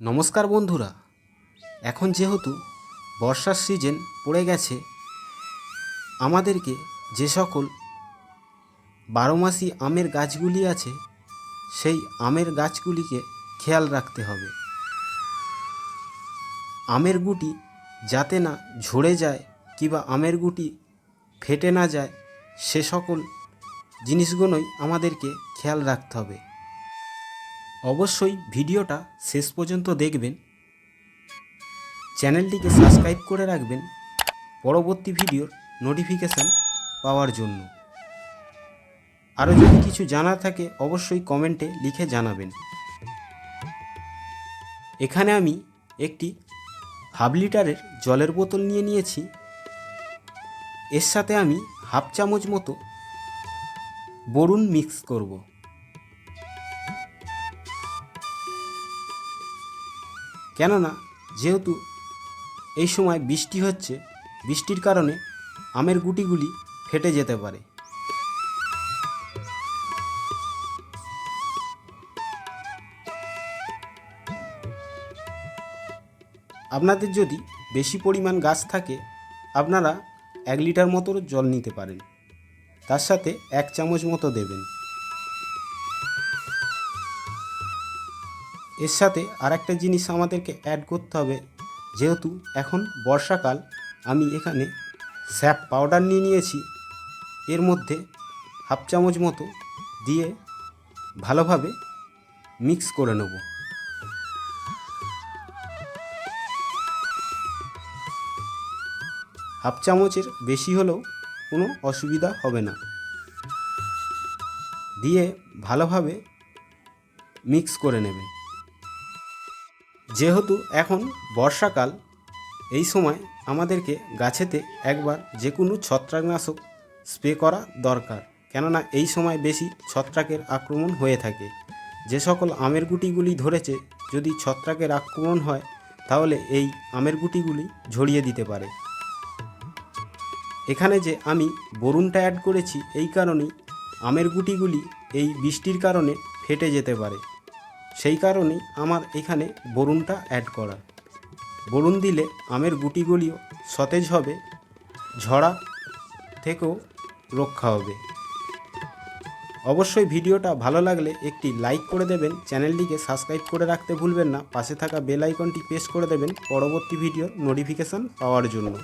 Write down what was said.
নমস্কার বন্ধুরা, এখন যেহেতু বর্ষার সিজন পড়ে গেছে, আমাদেরকে যে সকল বারোমাসি আমের গাছগুলি আছে, সেই আমের গাছগুলিকে খেয়াল রাখতে হবে। আমের গুটি যাতে না ঝরে যায় কিংবা আমের গুটি ফেটে না যায়, সে সকল জিনিসগুলোই আমাদেরকে খেয়াল রাখতে হবে। অবশ্যই ভিডিওটা শেষ পর্যন্ত দেখবেন। চ্যানেলটিকে সাবস্ক্রাইব করে রাখবেন পরবর্তী ভিডিওর নোটিফিকেশান পাওয়ার জন্য। আরও যদি কিছু জানার থাকে, অবশ্যই কমেন্টে লিখে জানাবেন। এখানে আমি একটি হাফ লিটারের জলের বোতল নিয়ে নিয়েছি। এর সাথে আমি হাফ চামচ মতো বরুণ মিক্স করব। কেননা, যেহেতু এই সময় বৃষ্টি হচ্ছে, বৃষ্টির কারণে আমের গুটিগুলি ফেটে যেতে পারে। আপনাদের যদি বেশি পরিমাণ গাছ থাকে, আপনারা এক লিটার মতো জল নিতে পারেন। তার সাথে এক চামচ মতো দেবেন। এর সাথে আর একটা জিনিস আমাদেরকে অ্যাড করতে হবে, যেহেতু এখন বর্ষাকাল, আমি এখানে স্যাপ পাউডার নিয়ে নিয়েছি। এর মধ্যে হাফ চামচ মতো দিয়ে ভালোভাবে মিক্স করে নেব। হাফ চামচের বেশি হলেও কোনো অসুবিধা হবে না। দিয়ে ভালোভাবে মিক্স করে নেবেন। যেহেতু এখন বর্ষাকাল, এই সময় আমাদেরকে গাছেতে একবার যে কোনো ছত্রাকনাশক স্প্রে করা দরকার। কেননা এই সময় বেশি ছত্রাকের আক্রমণ হয়ে থাকে। যে সকল আমের গুটিগুলি ধরেছে, যদি ছত্রাকের আক্রমণ হয়, তাহলে এই আমের গুটিগুলি ঝরিয়ে দিতে পারে। এখানে যে আমি বরুণটা অ্যাড করেছি, এই কারণেই আমের গুটিগুলি এই বৃষ্টির কারণে ফেটে যেতে পারে। সেই কারণেই আমার এখানে বরুণটা অ্যাড করা। বরুণ দিলে আমের গুটিগুলিও সতেজ হবে, ঝরা থেকেও রক্ষা হবে। অবশ্যই ভিডিওটা ভালো লাগলে একটি লাইক করে দেবেন, চ্যানেলটিকে সাবস্ক্রাইব করে রাখতে ভুলবেন না, পাশে থাকা বেল আইকনটি প্রেস করে দেবেন পরবর্তী ভিডিওর নোটিফিকেশান পাওয়ার জন্য।